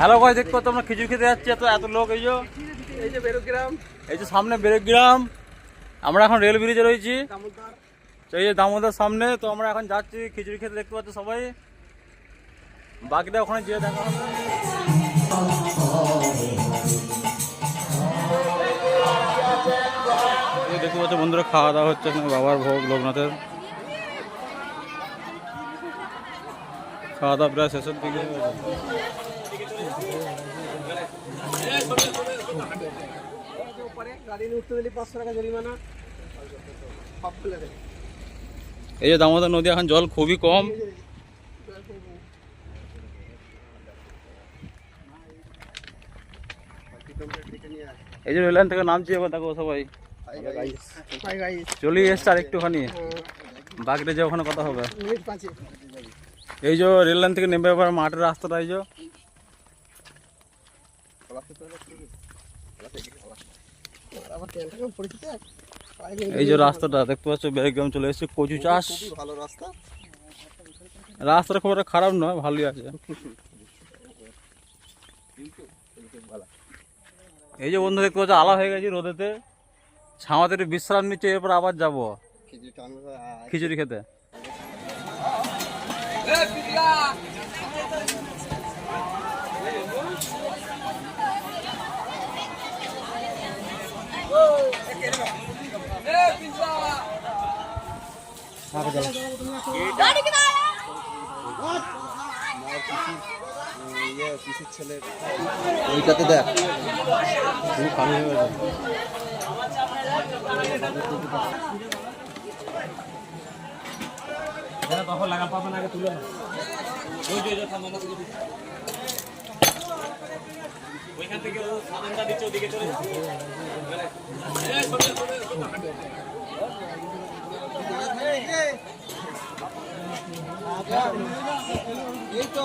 Hello ভাই দেখতে পাচ্ছ আমরা খিচুড়ি খেতে যাচ্ছি। এত এত লোক, এই যে এই যে বেরোগ্রাম। এই যে সামনে বেরেগ্রাম। আমরা এখন রেল ব্রিজে রয়েছি। এই যে দামোদর সামনে, তো আমরা এখন যাচ্ছি খিচুড়ি খেতে, দেখতে পাচ্ছ সবাই। বাকিটা ওখানে যেয়ে দেখা হবে। দেখতে পাচ্ছ বন্ধুরা, খাওয়া দাওয়া হচ্ছে বাবার ভোগ, লোকনাথের। খাওয়া দাওয়া প্রায় শেষের দিকে। এই যে দামোদর নদী এখন জল খুবই কম। এই যে রেললাইন থেকে নামছি এবার দেখো সবাই। চলে এসছে আর একটুখানি। বাকিটা যে ওখানে কথা হবে। এই যে রেল লাইন থেকে নেমে এবার মাঠের রাস্তাটা এই যে। এই যে রাস্তাটা দেখতে পাচ্ছ বেরগ্রাম চলে এসেছে কচু চাষ। ভালো রাস্তা। রাস্তাটা খুব একটা খারাপ নয় ভালোই আছে। এই যে বন্ধু দেখতে পাচ্ছ আলা হয়ে গেছে রোদেতে। ছামাতে একটু বিশ্রাম নিচ্ছে এরপর আবার যাব। খিচুড়ি খেতে। ওইটাতে দেখ। খুব পানি হয়ে গেছে। এই তো